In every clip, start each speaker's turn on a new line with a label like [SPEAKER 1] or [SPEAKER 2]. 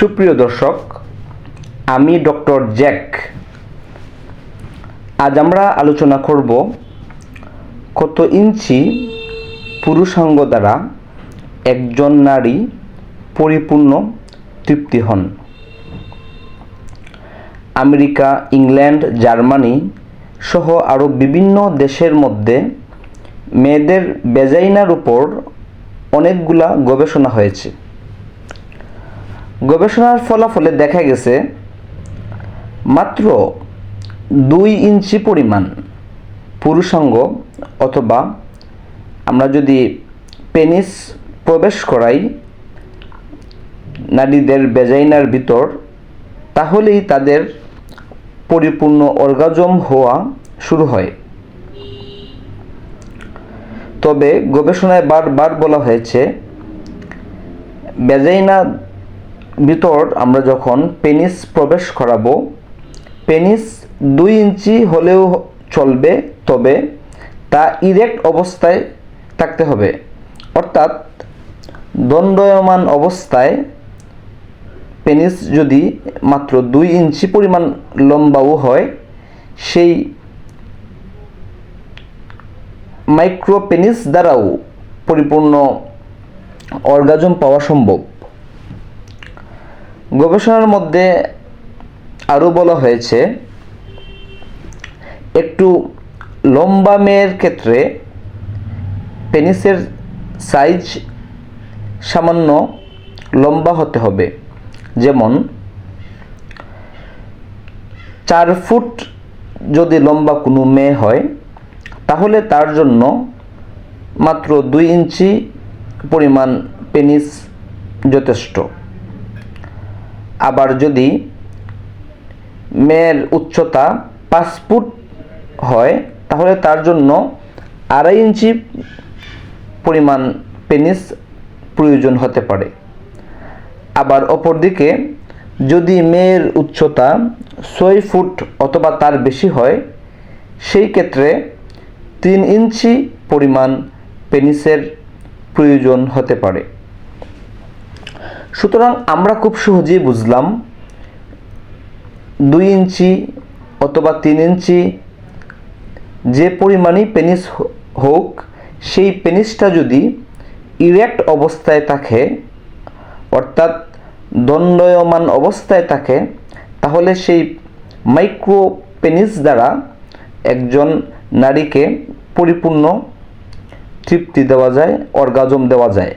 [SPEAKER 1] সুপ্রিয় দর্শক, আমি ডক্টর জ্যাক। আজ আমরা আলোচনা করব কত ইঞ্চি পুরুষাঙ্গ দ্বারা একজন নারী পরিপূর্ণ তৃপ্তি হন। আমেরিকা, ইংল্যান্ড, জার্মানি সহ আরও বিভিন্ন দেশের মধ্যে মেয়েদের বেজাইনার উপর অনেকগুলা গবেষণা হয়েছে। গবেষণার ফলাফলে দেখা গেছে, মাত্র দুই ইঞ্চি পরিমাণ পুরুষাঙ্গ অথবা আমরা যদি পেনিস প্রবেশ করাই নারীদের বেজাইনার ভিতর, তাহলেই তাদের পরিপূর্ণ অর্গাজম হওয়া শুরু হয়। তবে গবেষণায় বারবার বলা হয়েছে বেজাইনা ভিতর আমরা যখন পেনিস প্রবেশ করাবো পেনিস দুই ইঞ্চি হলেও চলবে, তবে তা ইরেক্ট অবস্থায় থাকতে হবে। অর্থাৎ দণ্ডয়মান অবস্থায় পেনিস যদি মাত্র দুই ইঞ্চি পরিমাণ লম্বাও হয়, সেই মাইক্রো পেনিস দ্বারাও পরিপূর্ণ অর্গাজম পাওয়া সম্ভব। গবেষণার মধ্যে আরও বলা হয়েছে, একটু লম্বা মেয়ের ক্ষেত্রে পেনিসের সাইজ সামান্য লম্বা হতে হবে। যেমন, চার ফুট যদি লম্বা কোনো মেয়ে হয়, তাহলে তার জন্য মাত্র দুই ইঞ্চি পরিমাণ পেনিস যথেষ্ট। আবার যদি মেয়ের উচ্চতা পাঁচ ফুট হয়, তাহলে তার জন্য আড়াই ইঞ্চি পরিমাণ পেনিস প্রয়োজন হতে পারে। আবার অপরদিকে, যদি মেয়ের উচ্চতা ছয় ফুট অথবা তার বেশি হয়, সেই ক্ষেত্রে তিন ইঞ্চি পরিমাণ পেনিসের প্রয়োজন হতে পারে। সুতরাং আমরা খুব সহজেই বুঝলাম দুই ইঞ্চি অথবা তিন ইঞ্চি যে পরিমাণই পেনিস হোক, সেই পেনিসটা যদি ইরেক্ট অবস্থায় থাকে, অর্থাৎ দণ্ডয়মান অবস্থায় থাকে, তাহলে সেই মাইক্রো পেনিস দ্বারা একজন নারীকে পরিপূর্ণ তৃপ্তি দেওয়া যায়, অর্গাজম দেওয়া যায়।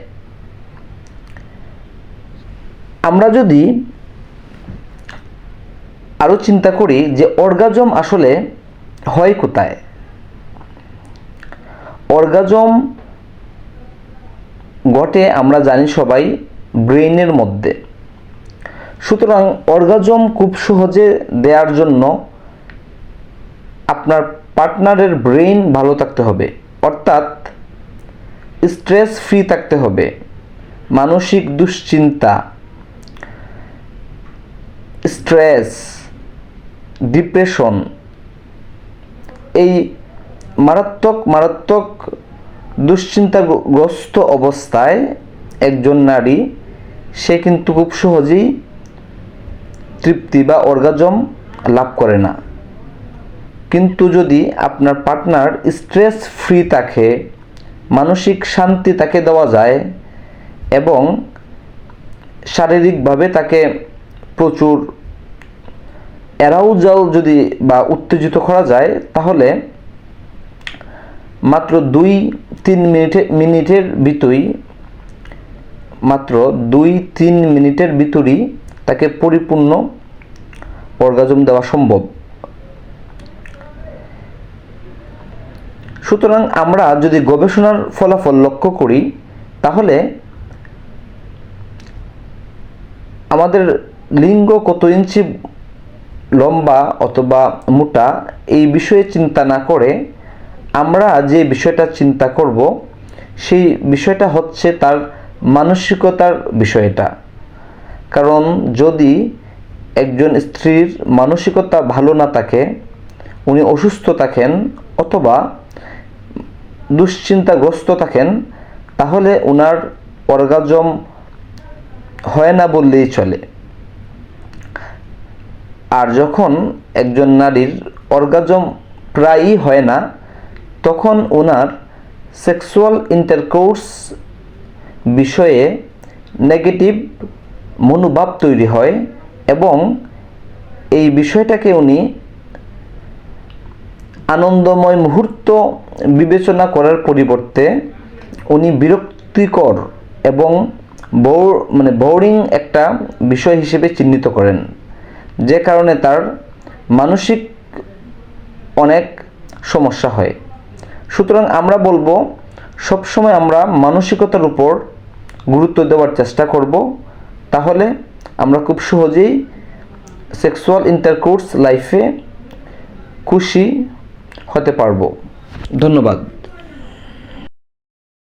[SPEAKER 1] আমরা যদি আরও চিন্তা করি যে অর্গাজম আসলে হয় কোথায়? অর্গাজম ঘটে আমরা জানি সবাই ব্রেইনের মধ্যে। সুতরাং অর্গাজম খুব সহজে দেওয়ার জন্য আপনার পার্টনারের ব্রেইন ভালো থাকতে হবে, অর্থাৎ স্ট্রেস ফ্রি থাকতে হবে, মানসিক দুশ্চিন্তা স্ট্রেস, ডিপ্রেশন, এই মারাত্মক মারাত্মক দুশ্চিন্তাগ্রস্ত অবস্থায় একজন নারী, সে কিন্তু খুব সহজেই তৃপ্তি বা অর্গাজম লাভ করে না। কিন্তু যদি আপনার পার্টনার স্ট্রেস ফ্রি থাকে, মানসিক শান্তি তাকে দেওয়া যায় এবং শারীরিকভাবে তাকে প্রচুর অ্যারাউজাল যদি বা উত্তেজিত করা যায়, তাহলে মাত্র দুই তিন মিনিটে, মিনিটের ভিতরেই, মাত্র দুই তিন মিনিটের ভিতরই তাকে পরিপূর্ণ অর্গাজম দেওয়া সম্ভব। সুতরাং আমরা যদি গবেষণার ফলাফল লক্ষ্য করি, তাহলে আমাদের লিঙ্গ কত ইঞ্চি লম্বা অথবা মোটা, এই বিষয়ে চিন্তা না করে আমরা যে বিষয়টা চিন্তা করব, সেই বিষয়টা হচ্ছে তার মানসিকতার বিষয়টা। কারণ যদি একজন স্ত্রীর মানসিকতা ভালো না থাকে, উনি অসুস্থ থাকেন অথবা দুশ্চিন্তাগ্রস্ত থাকেন, তাহলে ওনার অর্গাজম হয় না বললেই চলে। আর যখন একজন নারীর অর্গাজম প্রায়ই হয় না, তখন ওনার সেক্সুয়াল ইন্টারকোর্স বিষয়ে নেগেটিভ মনোভাব তৈরি হয় এবং এই বিষয়টাকে উনি আনন্দময় মুহূর্ত বিবেচনা করার পরিবর্তে উনি বিরক্তিকর এবং বোর মানে বোরিং একটা বিষয় হিসেবে চিহ্নিত করেন। যে কারণে তার মানসিক অনেক সমস্যা হয়। সুতরাং আমরা বলব, সবসময় আমরা মানসিকতার উপর গুরুত্ব দেওয়ার চেষ্টা করব। তাহলে আমরা খুব সহজেই সেক্সুয়াল ইন্টারকোর্স লাইফে খুশি হতে পারব। ধন্যবাদ।